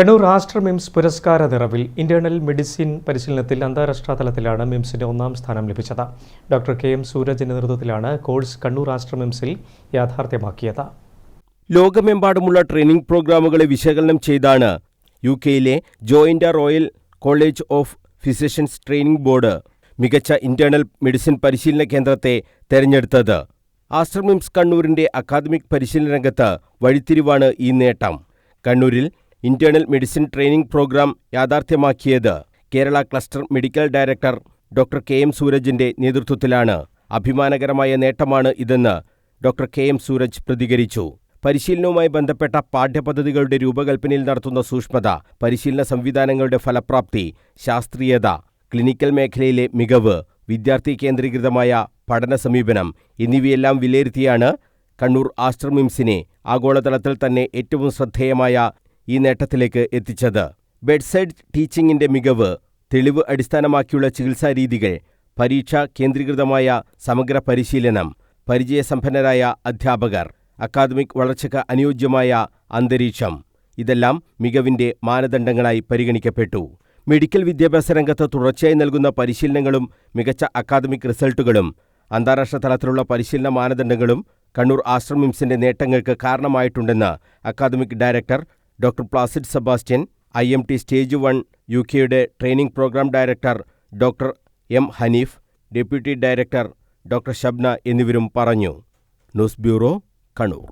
കണ്ണൂർ രാഷ്ട്ര മിംസ് പുരസ്കാര നിറവിൽ ഇന്റേണൽ മെഡിസിൻ പരിശീലനത്തിൽ അന്താരാഷ്ട്ര തലത്തിലാണ് മിംസിന് ഒന്നാം സ്ഥാനം ലഭിച്ചത്. ഡോക്ടർ കെ എം സൂരജിന്റെ നേതൃത്വത്തിലാണ് കോഴ്സ് കണ്ണൂർ രാഷ്ട്ര മിംസിൽ യാഥാർത്ഥ്യമാക്കിയത്. ലോകമെമ്പാടുമുള്ള ട്രെയിനിംഗ് പ്രോഗ്രാമുകളെ വിശകലനം ചെയ്താണ് യു കെയിലെ joint royal college of physicians training board മികച്ച ഇന്റേണൽ മെഡിസിൻ പരിശീലന കേന്ദ്രത്തെ തെരഞ്ഞെടുത്തത്. ആശ്രമിംസ് കണ്ണൂരിന്റെ അക്കാദമിക് പരിശീലന രംഗത്ത് വഴിത്തിരിവാണ് ഈ നേട്ടം. കണ്ണൂരിൽ internal medicine training programme യാഥാർത്ഥ്യമാക്കിയത്. Kerala cluster medical director doctor K. M. സൂരജിന്റെ നേതൃത്വത്തിലാണ്. അഭിമാനകരമായ നേട്ടമാണ് ഇതെന്ന് ഡോക്ടർ കെ. എം. സൂരജ് പ്രതികരിച്ചു. പരിശീലനവുമായി ബന്ധപ്പെട്ട പാഠ്യപദ്ധതികളുടെ രൂപകൽപ്പനയിൽ നടത്തുന്ന സൂക്ഷ്മത പരിശീലന സംവിധാനങ്ങളുടെ ഫലപ്രാപ്തി ശാസ്ത്രീയത ക്ലിനിക്കൽ മേഖലയിലെ മികവ് വിദ്യാർത്ഥി കേന്ദ്രീകൃതമായ പഠന സമീപനം എന്നിവയെല്ലാം വിലയിരുത്തിയാണ് കണ്ണൂർ ആസ്റ്റർമിംസിനെ ആഗോളതലത്തിൽ തന്നെ ഏറ്റവും ശ്രദ്ധേയമായ ഈ നേട്ടത്തിലേക്ക് എത്തിച്ചത്. ബെഡ്സൈഡ് ടീച്ചിങ്ങിന്റെ മികവ് തെളിവ് അടിസ്ഥാനമാക്കിയുള്ള ചികിത്സാ രീതികൾ പരീക്ഷ കേന്ദ്രീകൃതമായ സമഗ്ര പരിശീലനം പരിചയസമ്പന്നരായ അധ്യാപകർ അക്കാദമിക് വളർച്ചയ്ക്ക് അനുയോജ്യമായ അന്തരീക്ഷം ഇതെല്ലാം മികവിന്റെ മാനദണ്ഡങ്ങളായി പരിഗണിക്കപ്പെട്ടു. മെഡിക്കൽ വിദ്യാഭ്യാസ രംഗത്ത് തുടർച്ചയായി നൽകുന്ന പരിശീലനങ്ങളും മികച്ച അക്കാദമിക് റിസൾട്ടുകളും അന്താരാഷ്ട്ര തലത്തിലുള്ള പരിശീലന മാനദണ്ഡങ്ങളും കണ്ണൂർ ആശ്രമിംസിന്റെ നേട്ടങ്ങൾക്ക് കാരണമായിട്ടുണ്ടെന്ന് academic director doctor Placid Sebastian I M T stage one U കെയുടെ training program director doctor M Haneef deputy director doctor Shabna എന്നിവരും പറഞ്ഞു. News bureau Kannur.